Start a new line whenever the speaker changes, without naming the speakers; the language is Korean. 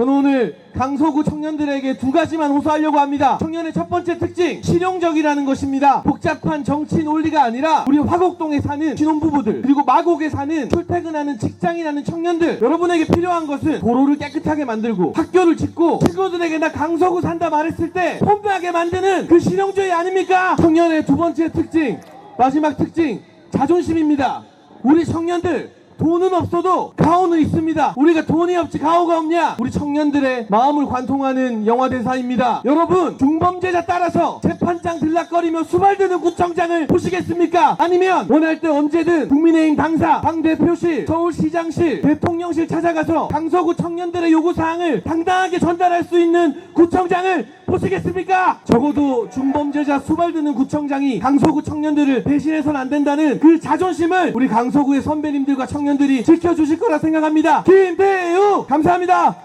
저는 오늘 강서구 청년들에게 두 가지만 호소하려고 합니다. 청년의 첫 번째 특징, 실용적이라는 것입니다. 복잡한 정치 논리가 아니라 우리 화곡동에 사는 신혼부부들, 그리고 마곡에 사는 출퇴근하는 직장인하는 청년들, 여러분에게 필요한 것은 도로를 깨끗하게 만들고 학교를 짓고 친구들에게 나 강서구 산다 말했을 때 폼나게 만드는 그 실용주의 아닙니까? 청년의 두 번째 특징, 마지막 특징, 자존심입니다. 우리 청년들 돈은 없어도 가오는 있습니다. 우리가 돈이 없지 가오가 없냐? 우리 청년들의 마음을 관통하는 영화 대사입니다. 여러분 중범죄자 따라서 재판장 들락거리며 수발드는 구청장을 보시겠습니까? 아니면 원할 때 언제든 국민의힘 당사, 당대표실, 서울시장실, 대통령실 찾아가서 강서구 청년들의 요구사항을 당당하게 전달할 수 있는 구청장을 보시겠습니까? 적어도 중범죄자 수발드는 구청장이 강서구 청년들을 배신해선 안 된다는 그 자존심을 우리 강서구의 선배님들과 청년들이 지켜주실 거라 생각합니다. 김대우 감사합니다.